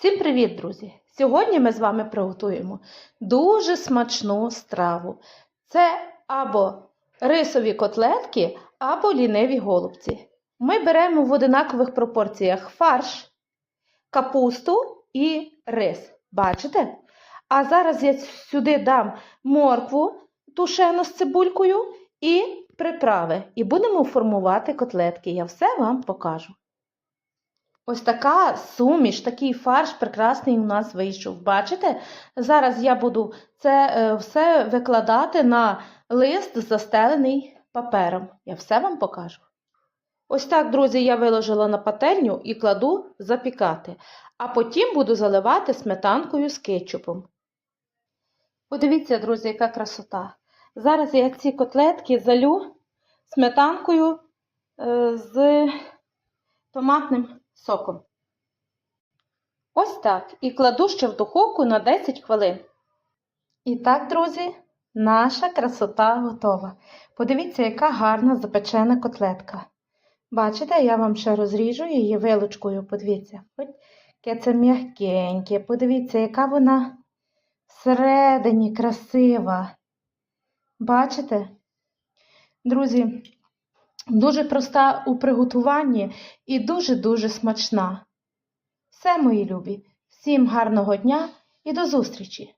Всім привіт, друзі! Сьогодні ми з вами приготуємо дуже смачну страву. Це або рисові котлетки, або ліниві голубці. Ми беремо в одинакових пропорціях фарш, капусту і рис. Бачите? А зараз я сюди дам моркву тушену з цибулькою і приправи. І будемо формувати котлетки. Я все вам покажу. Ось така суміш, такий фарш прекрасний у нас вийшов. Бачите? Зараз я буду це е, все викладати на лист, застелений папером. Я все вам покажу. Ось так, друзі, я виложила на пательню і кладу запікати, а потім буду заливати сметанкою з кетчупом. Подивіться, друзі, яка красота. Зараз я ці котлетки залю сметанкою е, з томатним соком. Ось так. І кладу ще в духовку на 10 хвилин. І так, друзі, наша красота готова. Подивіться, яка гарна запечена котлетка. Бачите, я вам ще розріжу її вилочкою. Подивіться, яке це м'якеньке. Подивіться, яка вона всередині красива. Бачите? Друзі, дуже проста у приготуванні і дуже-дуже смачна. Все, мої любі, всім гарного дня і до зустрічі!